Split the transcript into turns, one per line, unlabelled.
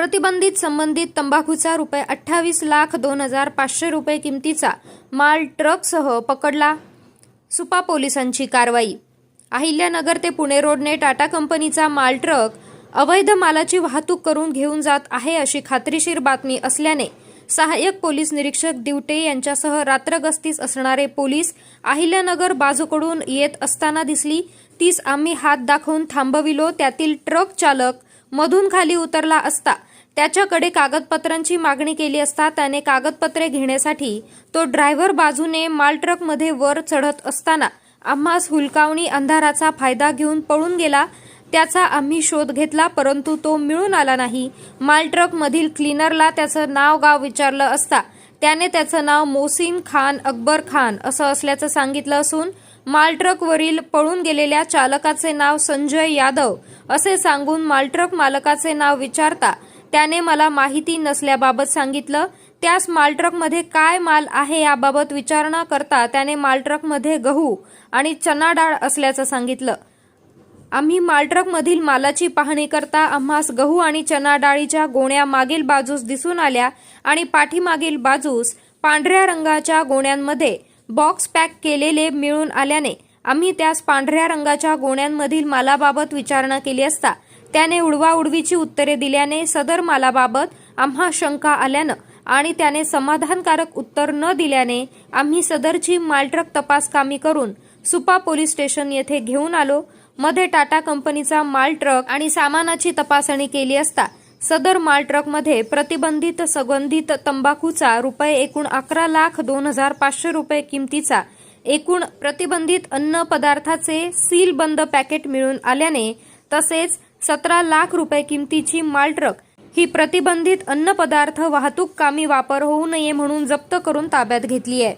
प्रतिबंधित संबंधित तंबाखूचा रुपये अठ्ठावीस लाख दोन हजार पाचशे रुपये किमतीचा माल ट्रकसह पकडला. सुपा पोलिसांची कारवाई. अहिल्यानगर ते पुणे रोडने टाटा कंपनीचा माल ट्रक अवैध मालाची वाहतूक करून घेऊन जात आहे अशी खात्रीशीर बातमी असल्याने सहाय्यक पोलीस निरीक्षक दिवटे यांच्यासह रात्रगस्तीस असणारे पोलीस अहिल्यानगर बाजूकडून येत असताना दिसली. तीस आम्ही हात दाखवून थांबविलो. त्यातील ट्रक चालक मधून खाली उतरला असता त्याच्याकडे कागदपत्रांची मागणी केली असता त्याने कागदपत्रे घेण्यासाठी तो ड्रायव्हर बाजूने माल ट्रकमध्ये वर चढत असताना आम्हास हुलकावणी अंधाराचा फायदा घेऊन पळून गेला. त्याचा आम्ही शोध घेतला परंतु तो मिळून आला नाही. माल क्लिनरला क्लीनरला त्याचं नाव गाव विचारलं असता. त्याने त्याचं नाव मोसिन खान अकबर खान असं असल्याचं सांगितलं असून माल ट्रकवरील पळून गेलेल्या चालकाचे नाव संजय यादव असे सांगून माल ट्रक मालकाचे नाव विचारता त्याने मला माहिती नसल्याबाबत सांगितलं. त्यास माल ट्रकमध्ये काय माल आहे याबाबत विचारणा करता त्याने माल ट्रकमध्ये गहू आणि चना डाळ असल्याचं सांगितलं. आम्ही मालट्रकमधील मालाची पाहणी करता आम्हास गहू आणि चना डाळीच्या गोण्या मागील बाजूस दिसून आल्या आणि पाठीमागील बाजूस पांढऱ्या रंगाच्या गोण्यांमध्ये बॉक्स पॅक केलेले मिळून आल्याने आम्ही त्यास पांढऱ्या रंगाच्या गोण्यांमधील मालाबाबत विचारणा केली असता त्याने उडवाउडवीची उत्तरे दिल्याने सदर मालाबाबत आम्हा शंका आल्यानं आणि त्याने समाधानकारक उत्तर न दिल्याने आम्ही सदरची मालट्रक तपासकामी करून सुपा पोलीस स्टेशन येथे घेऊन आलो. मध्ये टाटा कंपनीचा माल ट्रक आणि सामानाची तपासणी केली असता सदर माल ट्रकमध्ये प्रतिबंधित सुगंधित तंबाखूचा रुपये एकूण अकरा लाख दोन हजार पाचशे रुपये किमतीचा एकूण प्रतिबंधित अन्न पदार्थाचे सील बंद पॅकेट मिळून आल्याने तसेच सतरा लाख रुपये किमतीची माल ट्रक ही प्रतिबंधित अन्न पदार्थ वाहतूक कामी वापर होऊ नये म्हणून जप्त करून ताब्यात घेतली आहे.